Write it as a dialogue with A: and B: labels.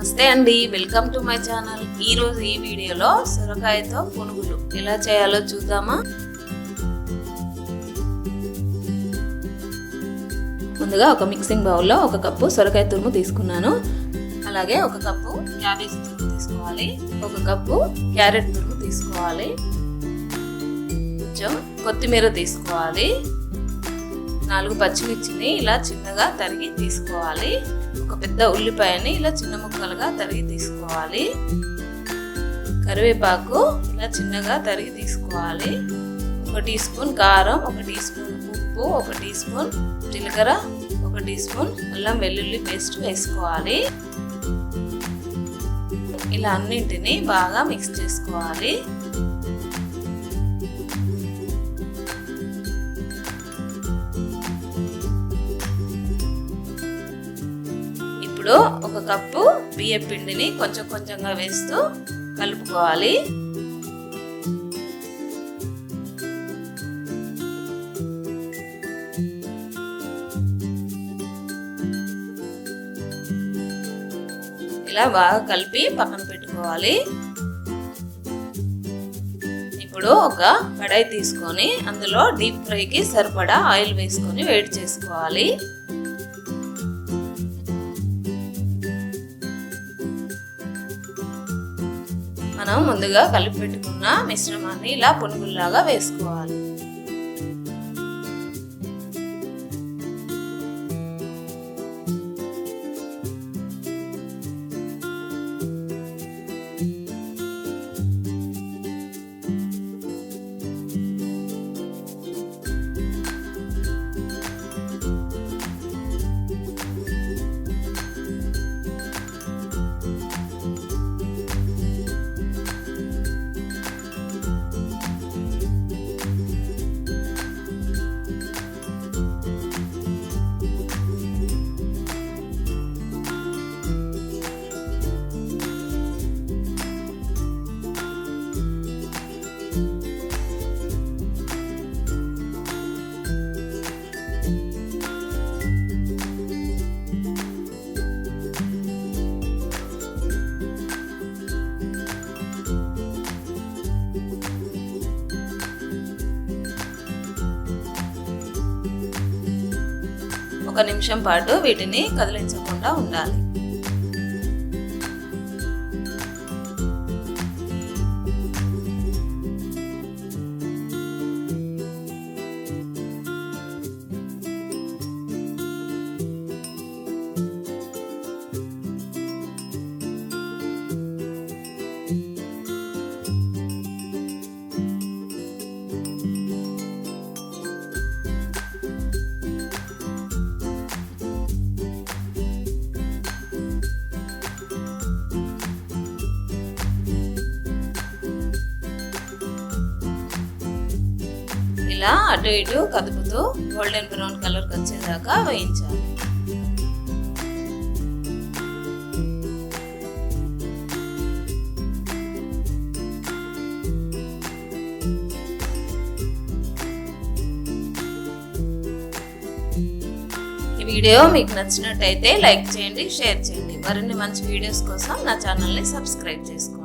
A: నమస్తే అండి. Welcome to my channel. ఈ రోజు ఈ వీడియోలో సొరకాయతో పునుగులు ఎలా చేయాలో చూద్దామా? ముందుగా ఒక మిక్సింగ్ బౌల్లో ఒక కప్పు సొరకాయ తురుము తీసుకున్నాను. అలాగే ఒక కప్పు క్యాబేజ్ తురుము తీసుకోవాలి. ఒక కప్పు క్యారెట్ తురుము తీసుకోవాలి. కొంచెం కొత్తిమీర తీసుకోవాలి. నాలుగు పచ్చిమిర్చిని ఇలా చిన్నగా తరిగి తీసుకోవాలి. ఒక పెద్ద ఉల్లిపాయని ఇలా చిన్న ముక్కలుగా తరిగి తీసుకోవాలి. కరివేపాకు ఇలా చిన్నగా తరిగి తీసుకోవాలి. ఒక టీ స్పూన్ కారం ఒక టీ స్పూన్ ఉప్పు ఒక టీ స్పూన్ జీలకర్ర ఒక టీ స్పూన్ అల్లం వెల్లుల్లి పేస్ట్ వేసుకోవాలి. ఇలా అన్నింటినీ బాగా మిక్స్ చేసుకోవాలి. ఇప్పుడు ఒక కప్పు బియ్యం పిండిని కొంచెం కొంచెంగా వేస్తూ కలుపుకోవాలి. ఇలా బాగా కలిపి పక్కన పెట్టుకోవాలి. ఇప్పుడు ఒక కడాయి తీసుకొని అందులో డీప్ ఫ్రైకి సరిపడా ఆయిల్ వేసుకొని వేడి చేసుకోవాలి. మనం ముందుగా కలిపి పెట్టుకున్న మిశ్రమాన్ని ఇలా పునుగుల్లాగా వేసుకోవాలి. ఒక నిమిషం పాటు వీటిని కదిలించకుండా ఉండాలి. ఇలా అటు ఇటు కదుపుతూ గోల్డెన్ బ్రౌన్ కలర్కి వచ్చేదాకా వేయించాలి. ఈ వీడియో మీకు నచ్చినట్టయితే లైక్ చేయండి షేర్ చేయండి. మరిన్ని మంచి వీడియోస్ కోసం నా ఛానల్ని సబ్స్క్రైబ్ చేసుకోండి.